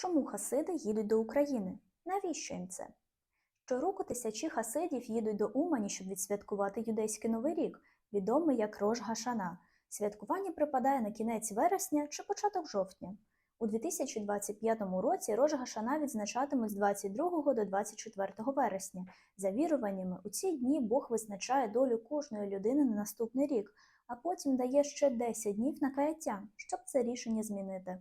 Чому хасиди їдуть до України? Навіщо їм це? Щороку тисячі хасидів їдуть до Умані, щоб відсвяткувати юдейський новий рік, відомий як Рож Гашана. Святкування припадає на кінець вересня чи початок жовтня. У 2025 році Рож Гашана відзначатимуть з 22 до 24 вересня. За віруваннями, у ці дні Бог визначає долю кожної людини на наступний рік, а потім дає ще 10 днів на каяття, щоб це рішення змінити.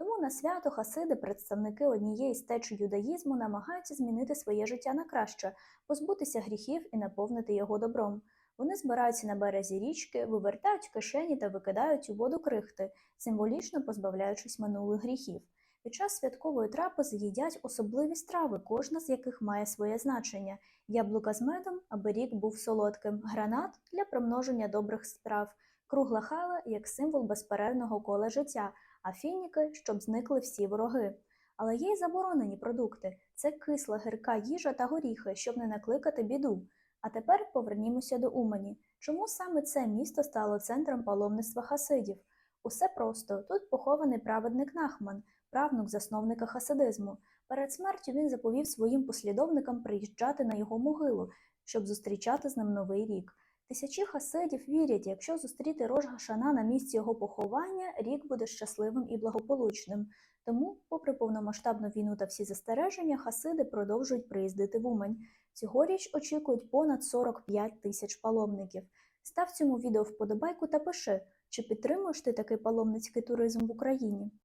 Тому на свято хасиди, представники однієї з теч юдаїзму, намагаються змінити своє життя на краще, позбутися гріхів і наповнити його добром. Вони збираються на березі річки, вивертають кишені та викидають у воду крихти, символічно позбавляючись минулих гріхів. Під час святкової трапези їдять особливі страви, кожна з яких має своє значення: яблука з медом, аби рік був солодким, гранат для примноження добрих справ, кругла хала як символ безперервного кола життя, а фініки, щоб зникли всі вороги. Але є й заборонені продукти це кисла гірка їжа та горіхи, щоб не накликати біду. А тепер повернімося до Умані. Чому саме це місто стало центром паломництва хасидів? Усе просто тут похований праведник Нахман, правнук засновника хасидизму. Перед смертю він заповів своїм послідовникам приїжджати на його могилу, щоб зустрічати з ним новий рік. Тисячі хасидів вірять, якщо зустріти Рож Гашана на місці його поховання, рік буде щасливим і благополучним. Тому, попри повномасштабну війну та всі застереження, хасиди продовжують приїздити в Умань. Цьогоріч очікують понад 45 тисяч паломників. Став цьому відео вподобайку та пиши, чи підтримуєш ти такий паломницький туризм в Україні.